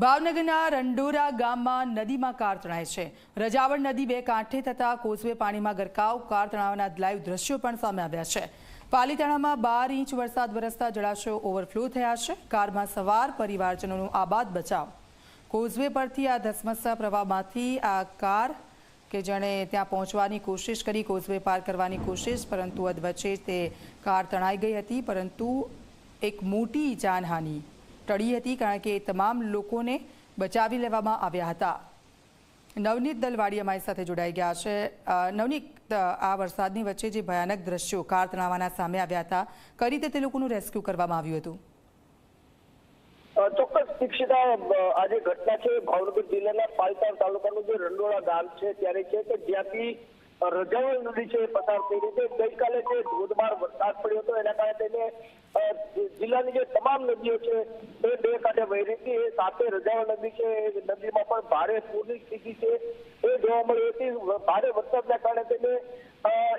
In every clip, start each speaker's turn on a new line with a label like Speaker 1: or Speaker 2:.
Speaker 1: ભાવનગરના રંડોરા ગામમાં નદીમાં કાર તણાય છે. રજાવળ નદી બે કાંઠે થતા કોઝવે પાણીમાં ગરકાવ, કાર તણાવના લાઈવ દ્રશ્યો પણ સામે આવ્યા છે. પાલીતાણામાં બાર ઇંચ વરસાદ વરસતા જળાશયો ઓવરફ્લો થયા છે. કારમાં સવાર પરિવારજનોનું આબાદ બચાવ. કોઝવે પરથી આ ધસમસતા પ્રવાહમાંથી આ કાર કે જેણે ત્યાં પહોંચવાની કોશિશ કરી, કોઝવે પાર કરવાની કોશિશ, પરંતુ અધવચ્ચે તે કાર તણાઈ ગઈ હતી, પરંતુ એક મોટી જાનહાનિ ટળી હતી કારણ કે તમામ લોકોને બચાવી લેવામાં આવ્યા હતા. નવનીત દલવાડી અમારી સાથે જોડાઈ ગયા છે. નવનીત આ વરસાદની વચ્ચે જે ભયાનક દ્રશ્યો કાર તણાવાના સામે આવ્યા હતા, કઈ રીતે તે લોકોનું રેસ્ક્યુ કરવામાં આવ્યું હતું?
Speaker 2: ચોક્કસ શિક્ષિતા આજે ઘટના છે ભાવનગર જિલ્લાના પાલતાર તાલુકાનું જે રંડોળા ગામ છે, ત્યારે છે કે જ્યાંથી રજાવલ નદી છે પસાર થઈ રહી છે. ગઈકાલે જે ધોધમાર વરસાદ પડ્યો હતો, એના કારણે તેને જિલ્લાની જે તમામ નદીઓ છે, એ બે કાંઠે વહી હતી એ સાથે રજાઓ નદી છે, એ નદીમાં પણ ભારે પૂરની સ્થિતિ છે. એ જોવા મળી હતી ભારે વરસાદના કારણે તેને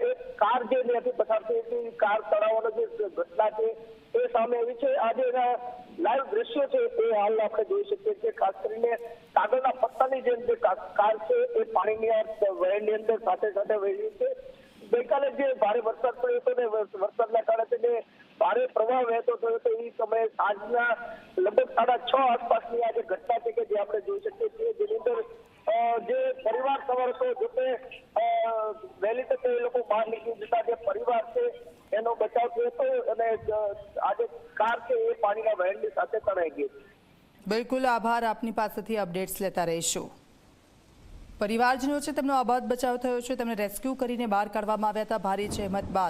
Speaker 2: એક કાર જે ત્યાંથી પસાર થઈ હતી, કાર તળાવવાનો જે ઘટના છે, એ સામે આવી છે. આજે એના લાઈવ દ્રશ્યો છે, એ હાલ આપણે જોઈ શકીએ છીએ. ખાસ કરીને કાગળના પત્તાની જેમ જે કાર છે, એ પાણીની વહેણની અંદર સાથે સાથે વહી રહી છે. જે ભારે વરસાદ પડ્યો હતો ને વરસાદના કારણે જે ભારે પ્રવાહ વહેતો થયો હતો એ સમયે આજના લગભગ સાડા છ આસપાસની આ જે ઘટના છે કે જે આપણે જોઈ શકીએ છીએ જેની અંદર જે પરિવાર સવાર હતો જોકે અ, વહેલી તકે એ લોકો બહાર નીકળી જતા જે પરિવાર છે એનો બચાવ થયો હતો અને આજે કાર છે એ પાણીના વહેણની સાથે તણાઈ ગઈ
Speaker 1: બિલકુલ આભાર આપની પાસેથી અપડેટ્સ લેતા રહીશું. પરિવારજનો છે, તેમનો આબાદ બચાવ થયો છે, તેમને રેસ્ક્યુ કરીને બહાર કાઢવામાં આવ્યા હતા. ભારે જહેમત બાદ